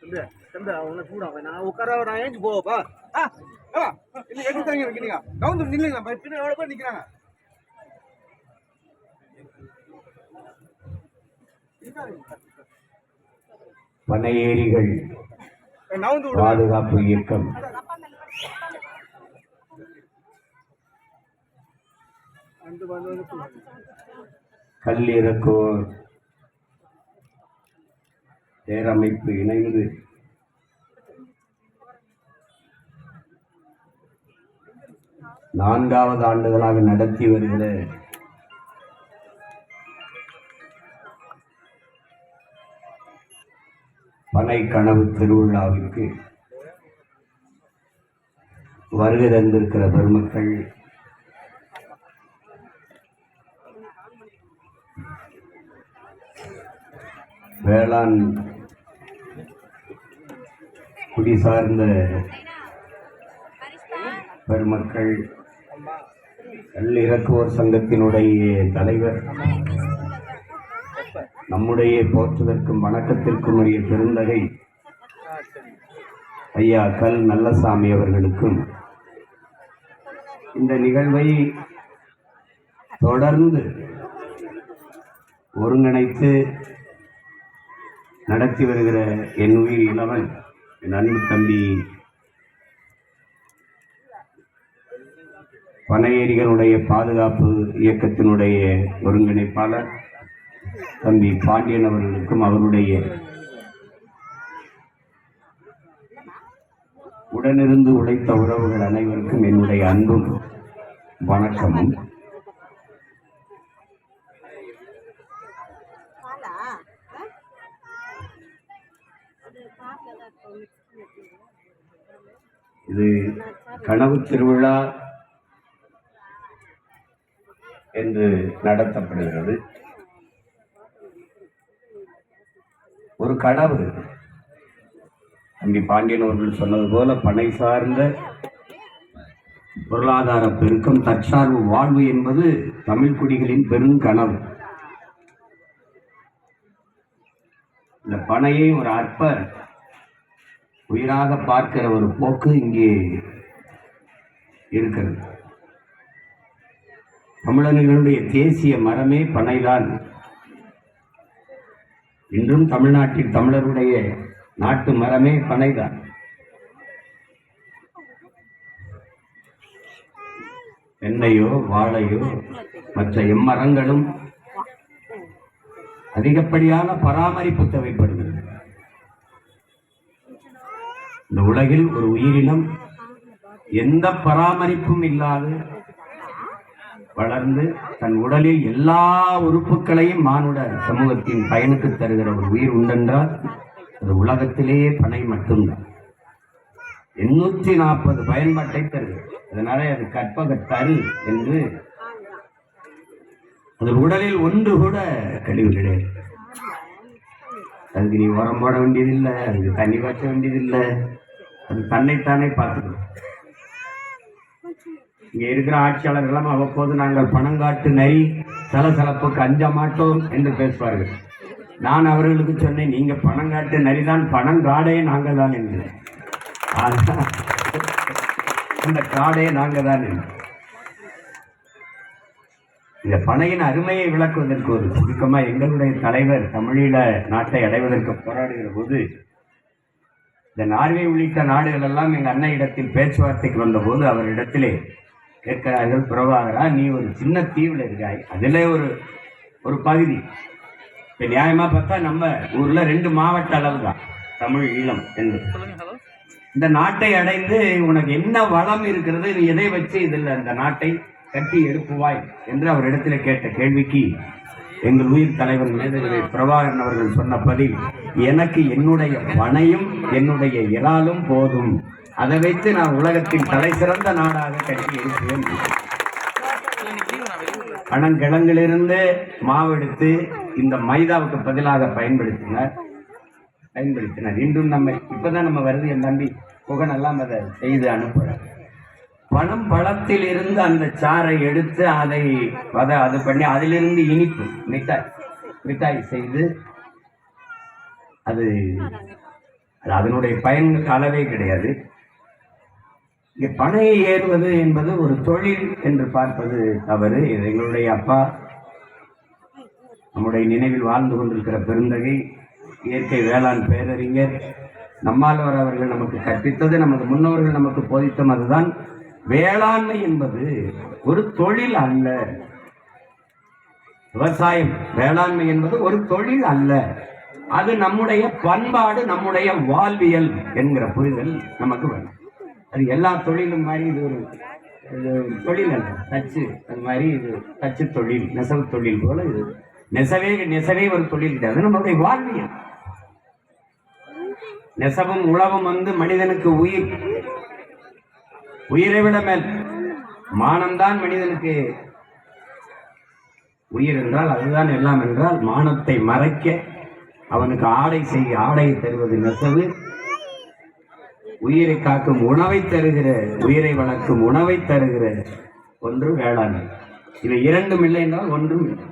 தம்பி தம்பி அவங்க சூடாக நான் உட்கார நான் ஏஞ்சி போவப்பா ஆ ஆ இல்லை எங்கே தாங்க நிற்கிறீங்க கவுந்து நில்லுங்களா பின்ன எவ்வளோ பேர் நிற்கிறாங்க பனையேரிகள் பாதுகாப்பு இயக்கம். கல்லிறக்கோர் பேரமைப்பு இணைந்து. நான்காவது ஆண்டுகளாக நடத்தி வருகிற பனை கனவு திருவிழாவிற்கு வருகை தந்திருக்கிற பெருமக்கள் வேளாண் குடி சார்ந்த பெருமக்கள் கல் இறக்குவோர் சங்கத்தினுடைய தலைவர் நம்முடைய போற்றுதற்கும் வணக்கத்திற்கும் உரிய பெருந்தகை ஐயா கல் நல்லசாமி அவர்களுக்கும். இந்த நிகழ்வை தொடர்ந்து ஒருங்கிணைத்து நடத்தி வருகிற என் உயிர் இளவன் என் அன்பு தம்பி பனையேரிகளுடைய பாதுகாப்பு இயக்கத்தினுடைய ஒருங்கிணைப்பாளர் தம்பி பாண்டியன் அவர்களுக்கும் அவருடைய உடனிருந்து உழைத்த உறவுகள் அனைவருக்கும் என்னுடைய அன்பும் வணக்கமும். இது கனவு திருவிழா என்று நடத்தப்படுகிறது. ஒரு கனவு. அன்பி பாண்டியன் அவர்கள் சொன்னது போல பனை சார்ந்த பொருளாதார பெருக்கம் தற்சார்பு வாழ்வு என்பது தமிழ் குடிகளின் பெருங்கனவு இந்த பனையை ஒரு அற்ப உயிராக பார்க்கிற ஒரு போக்கு இங்கே இருக்கிறது. தமிழர்களுடைய தேசிய மரமே பனைதான். இன்றும் தமிழ்நாட்டில் தமிழருடைய நாட்டு மரமே பனைதான். தென்னையோ வாழையோ மற்ற எம்மரங்களும் அதிகப்படியான பராமரிப்பு தேவைப்படுகிறது. இந்த உலகில் ஒரு உயிரினம் எந்த பராமரிப்பும் இல்லாது வளர்ந்து தன் உடலில் எல்லா உறுப்புகளையும் மானுட சமூகத்தின் பயனுக்கு தருகிற ஒரு உயிர் உண்டென்றால் அது உலகத்திலேயே பனை மட்டும்தான். எண்ணூற்றி நாற்பது பயன்பாட்டை தருகிறது அதனால அது கற்பக தரு என்று அது உடலில் ஒன்று கூட கழிவு கிடையாது அதுக்கு நீ உரம் போட வேண்டியதில்லை அதுக்கு தண்ணி பாய்ச்ச வேண்டியதில்லை. அது தன்னைத்தானே பார்த்துக்கணும். இங்க இருக்கிற ஆட்சியாளர்களும் அவ்வப்போது நாங்கள் பணங்காட்டு நரி சலசலப்புக்கு அஞ்ச மாட்டோம் என்று பேசுவார்கள் நான் அவர்களுக்கு சொன்னேன் நீங்க பணங்காட்டு நரிதான் பணங்காடே நாங்கள் தான் என்கிறேன் அந்த காடே நாங்கள் தான் என்று. இந்த பனையின் அருமையை விளக்குவதற்கு ஒரு சுருக்கமா எங்களுடைய தலைவர் தமிழீழ நாட்டை அடைவதற்கு போராடுகிற போது இந்த நார்வே உள்ளிட்ட நாடுகள் எல்லாம் எங்கள் அண்ணன் இடத்தில் பேச்சுவார்த்தைக்கு வந்தபோது அவரிடத்திலே கேட்கிறார்கள் பிரபாகரா நீ ஒரு சின்ன தீவுல இருக்காய். அதுல ஒரு ஒரு பகுதி. இப்ப நியாயமா பார்த்தா நம்ம ஊர்ல ரெண்டு மாவட்ட அளவு தான் தமிழ் ஈழம் என்று. இந்த நாட்டை அடைந்து உனக்கு என்ன வளம் இருக்கிறது நீ எதை வச்சு இதில் அந்த நாட்டை கட்டி எழுப்புவாய் என்று அவரிடத்துல கேட்ட கேள்விக்கு எங்கள் உயிர் தலைவர் மேதகவி பிரபாகரன் அவர்கள் சொன்ன பதில் எனக்கு என்னுடைய பனையும் என்னுடைய இறாலும் போதும். அதை வைத்து நான் உலகத்தின் தலை சிறந்த நாடாக கட்டி எழுப்புவேன் பனங்கிழங்கிலிருந்து மாவெடுத்து இந்த மைதாவுக்கு பதிலாக பயன்படுத்தினார். பயன்படுத்தினார். இன்றும் நம்ம இப்பதான் நம்ம வருது என் தம்பி. புகன் அதை செய்து அனுப்புறார் பணம் பழத்தில் இருந்து அந்த சாறை எடுத்து அதை அதை அது பண்ணி அதிலிருந்து இனிப்பு மிட்டாய் மிட்டாய் செய்து அது அது அதனுடைய பயன்களுக்கு அளவே கிடையாது. இங்கே பனையை ஏறுவது என்பது ஒரு தொழில் என்று பார்ப்பது தவறு. எங்களுடைய அப்பா. நம்முடைய நினைவில் வாழ்ந்து கொண்டிருக்கிற பெருந்தகை இயற்கை வேளாண் பேரறிஞர் நம்மாழ்வார் அவர்கள் நமக்கு கற்பித்தது நமது முன்னோர்கள் நமக்கு போதித்தம் அதுதான். வேளாண்மை என்பது ஒரு தொழில் அல்ல. விவசாயம் வேளாண்மை என்பது ஒரு தொழில் அல்ல. அது நம்முடைய பண்பாடு நம்முடைய வாழ்வியல் என்கிற புரிதல் நமக்கு வேண்டும். அது எல்லா தொழிலும் மாதிரி இது ஒரு தொழில் அல்ல. தச்சு அது மாதிரி இது தச்சு தொழில் நெசவு தொழில் போல இது. நெசவே நெசவே ஒரு தொழில் கிடையாது நம்மளுடைய வாழ்வியல். நெசவும் உழவும் வந்து மனிதனுக்கு உயிர். உயிரை விட மேல். மானம்தான் மனிதனுக்கு உயிர் என்றால் அதுதான் எல்லாம் என்றால் மானத்தை மறைக்க அவனுக்கு ஆடை செய்ய ஆடையை தருவது நெசவு. உயிரை காக்கும் உணவை தருகிற உயிரை வளர்க்கும் உணவை தருகிற ஒன்று வேளாண்மை இவை இரண்டும் இல்லை என்றால் ஒன்றும் இல்லை.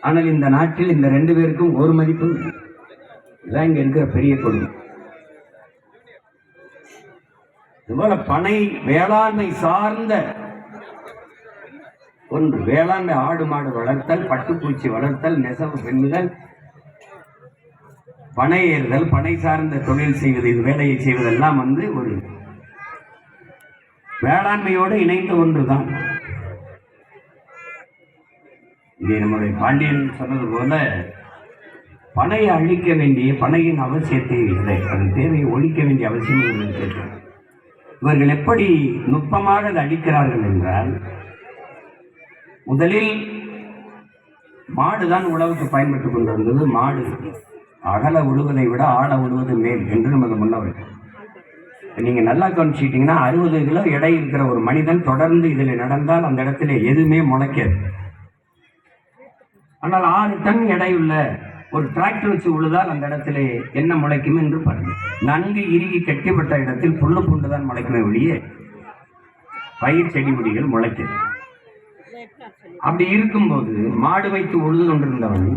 ஆனால் இந்த நாட்டில் இந்த ரெண்டு பேருக்கும் ஒரு மதிப்பும் இல்லை. இதுதான் இருக்கிற பெரிய கொடுமை. இதுபோல பனை வேளாண்மை சார்ந்த ஒன்று. வேளாண்மை ஆடு மாடு வளர்த்தல் பட்டுப்பூச்சி வளர்த்தல் நெசவு பெண்கள் பனை ஏறுதல் பனை சார்ந்த தொழில் செய்வது இது வேலையை செய்வதெல்லாம் வந்து ஒரு வேளாண்மையோடு இணைந்த ஒன்றுதான் இங்கே நம்முடைய பாண்டியன் சொன்னது போல பனையை அழிக்க வேண்டிய பனையின் அவசியத்தை இல்லை அதன் தேவையை ஒழிக்க வேண்டிய அவசியம் இவர்களுக்கு இருக்கிறது. இவர்கள் எப்படி நுட்பமாக அதை அழிக்கிறார்கள் என்றால் முதலில் மாடுதான் உழவுக்கு பயன்பட்டு கொண்டிருந்தது மாடு அகல உழுவதை விட ஆழ உழுவது மேல் என்று நமது முன்னவர்கள் இப்ப நீங்க நல்லா கவனிச்சிட்டிங்கன்னா அறுபது கிலோ எடை இருக்கிற ஒரு மனிதன் தொடர்ந்து இதில் நடந்தால் அந்த இடத்துல எதுவுமே முளைக்காது. ஆனால் ஆறு டன் எடையுள்ள ஒரு டிராக்டர் வச்சு உழுதால் அந்த இடத்துல என்ன முளைக்கும் என்று பாருங்கள் நன்கு இறுகி கட்டிப்பட்ட இடத்தில் புல்லு பூண்டு தான் முளைக்குமே ஒழிய பயிர் செடி கொடிகள் முளைக்குது. அப்படி இருக்கும்போது மாடு வைத்து உழுது கொண்டிருந்தவன்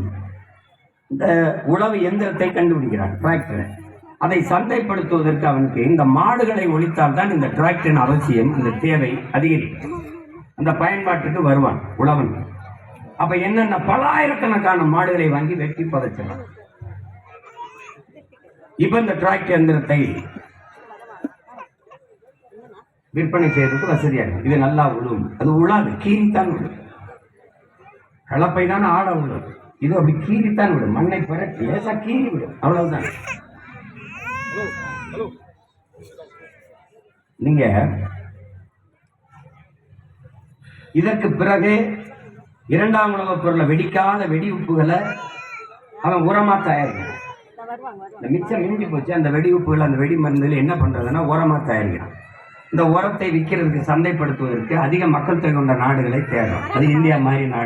இந்த உழவு எந்திரத்தை கண்டுபிடிக்கிறான் டிராக்டரை அதை சந்தைப்படுத்துவதற்கு அவனுக்கு இந்த மாடுகளை ஒழித்தால் தான் இந்த டிராக்டரின் அவசியம் இந்த தேவை அதிகரிக்கும். அந்த பயன்பாட்டுக்கு வருவான் உழவன். அப்ப என்னென்ன பலாயிரக்கணக்கான மாடுகளை வாங்கி வெட்டி புதைச்சிடலாம். இப்ப இந்த டிராக்டர் எந்திரத்தை விற்பனை செய்யறதுக்கு வசதியா இருக்கு. இது நல்லா உழுவும். அது உழாது கீறித்தான் விடும் கலப்பை தான் ஆட விடும் இது அப்படி கீறித்தான் விடும். மண்ணை புரட்டி லேசா கீறி விடும் அவ்வளவுதான். நீங்க இதற்கு பிறகு இரண்டாம் உணவுப் பொருளை வெடிக்காத வெடி உப்புகளை அவன் உரமா தயாரிக்கிறான். இந்த மிச்சம் மிஞ்சி போச்சு. அந்த வெடி உப்புகள் அந்த வெடி மருந்துல என்ன பண்றதுன்னா உரமா தயாரிக்கிறான். இந்த உரத்தை விற்கிறதுக்கு சந்தைப்படுத்துவதற்கு அதிக மக்கள் தொகை கொண்ட நாடுகளை தேடுறோம் அது இந்தியா மாதிரி நாடு.